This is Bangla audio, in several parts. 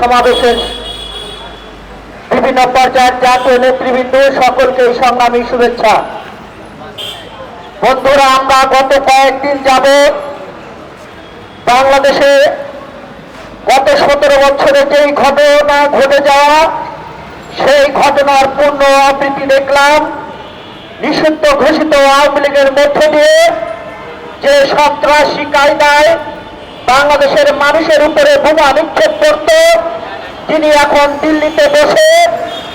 সমাবেশের বিভিন্ন পর্যায়ের জাতীয় নেতৃবৃন্দ, সকলকে এই সংগ্রামী শুভেচ্ছা। বন্ধুরা, আমরা গত কয়েকদিন যাব বাংলাদেশে গত সতেরো বছরে যেই ঘটনা ঘটে যাওয়া, সেই ঘটনার পূর্ণ আবৃত্তি দেখলাম। নিষিদ্ধ ঘোষিত আওয়ামী লীগের মধ্য দিয়ে যে সন্ত্রাসী কায়দায় বাংলাদেশের মানুষের উপরে বোমা নিক্ষেপ করত। তিনি এখন দিল্লিতে বসে,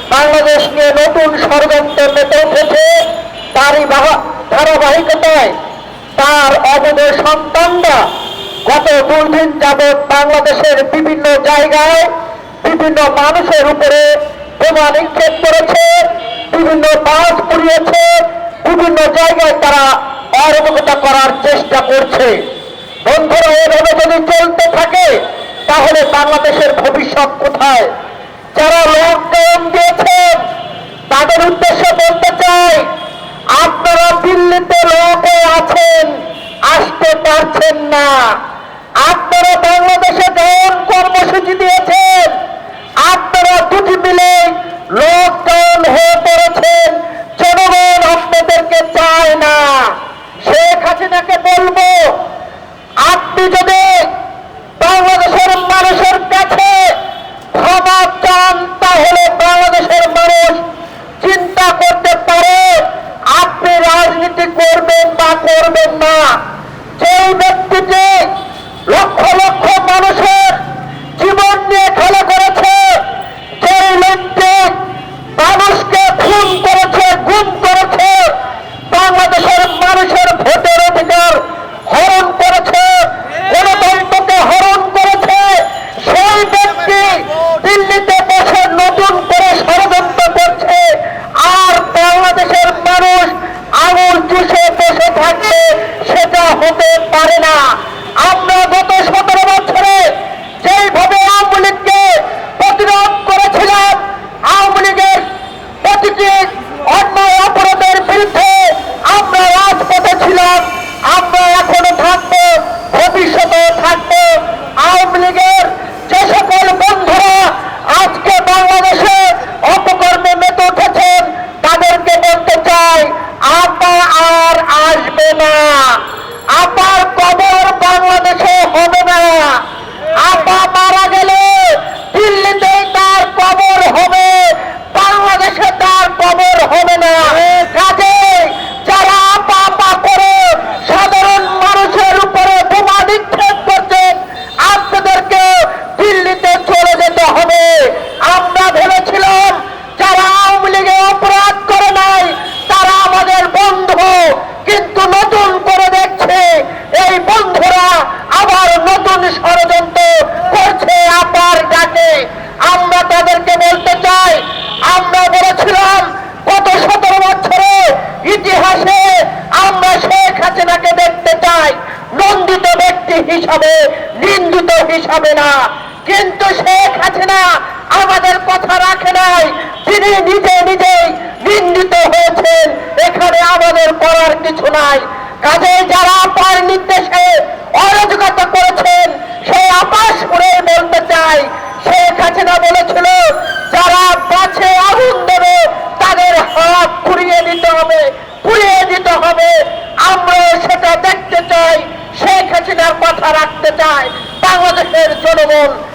বাংলাদেশ নিয়ে নতুন ষড়যন্ত্র মেতে উঠেছে। তারই বাহা- ধারাবাহিকতায় তার অবৈধ সন্তানরা গত দুদিন যাবৎ বাংলাদেশের বিভিন্ন জায়গায় বিভিন্ন মানুষের উপরে বোমা নিক্ষেপ করেছে, বিভিন্ন বাস পুড়িয়েছে, বিভিন্ন জায়গায় তারা অরাজকতা করার চেষ্টা করছে। বন্ধুরা, এভাবে যদি চলতে থাকে, তাহলে বাংলাদেশের ভবিষ্যৎ কোথায়? যারা লকডাউন দিয়েছেন, তাদের উদ্দেশ্যে বলতে চাই, আপনারা দিল্লিতে লকে আছেন, আসতে পারছেন না। আপনারা বাংলাদেশে ড্রোন কর্মসূচি দিয়েছেন, আপনারা দুটি মিলে লকডাউন হয়ে হিসাবে না। কিন্তু শেখ হাসিনা আমাদের কথা রাখে নাই। তিনি নিজে নিজেই নিন্দিত হয়েছেন। এখানে আমাদের করার কিছু নাই। কাজে যারা পার নির্দেশে অরাজকতা করেছেন, সে আপাস করে বলতে চাই শেখ হাসিনা বলেছিল, যারা গাছে আগুন দেবে তাদের হাত পুড়িয়ে দিতে হবে পুড়িয়ে দিতে হবে আমরাও সেটা দেখতে চাই শেখ হাসিনার কথা রাখতে চাই বাংলাদেশের জনগণ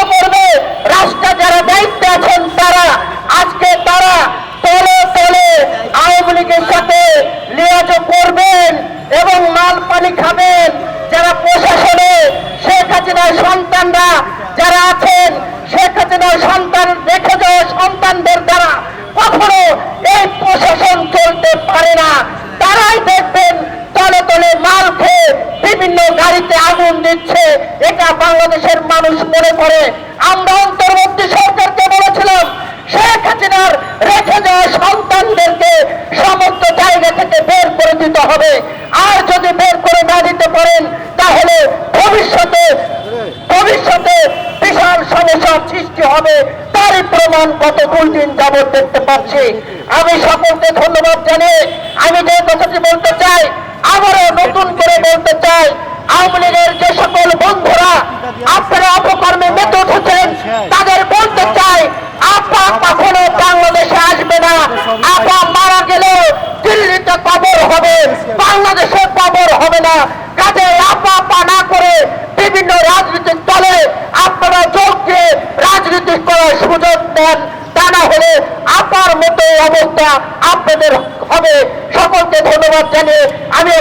সন্তানরা যারা আছেন, শেখ হাসিনার সন্তান রেখে যাওয়া সন্তানদের দ্বারা। কখনো এই প্রশাসন চলতে পারে না। তারাই দেখবেন তলে তলে মাল খেয়ে বিভিন্ন গাড়িতে আগুন দিচ্ছে। এটা বাংলাদেশের মানুষ মনে করে। আমরা অন্তর্বর্তী সরকারকে বলেছিলাম, শেখ হাসিনার রেখে যাওয়া সন্তানদেরকে সমস্ত জায়গা থেকে বের করে দিতে হবে। আর যদি বের করে না দিতে পারেন তাহলে ভবিষ্যতে ভবিষ্যতে বিশাল সমস্যার সৃষ্টি হবে প্রমাণ গত দুই দিন যাবৎ দেখতে পাচ্ছি। আমি সকলকে ধন্যবাদ জানিয়ে আমি যে কথাটি বলতে চাই, আবারও নতুন করে বলতে চাই, আওয়ামী লীগের যে সকল বন্ধুরা আপনারা অপকর্মে মেতে উঠেছেন, তাদের বলতে চাই, আপা কখনো বাংলাদেশে আসবে না, আপা মারা গেলে দিল্লিতে কবর হবে, বাংলাদেশে কবর হবে না। কাজে আপা আপা না করে বিভিন্ন রাজনৈতিক দলে আপনারা রাজনীতি করার সুযোগ দেন, তা না হলে আপনার মতো অবস্থা আপনাদের হবে। সকলকে ধন্যবাদ জানিয়ে আমি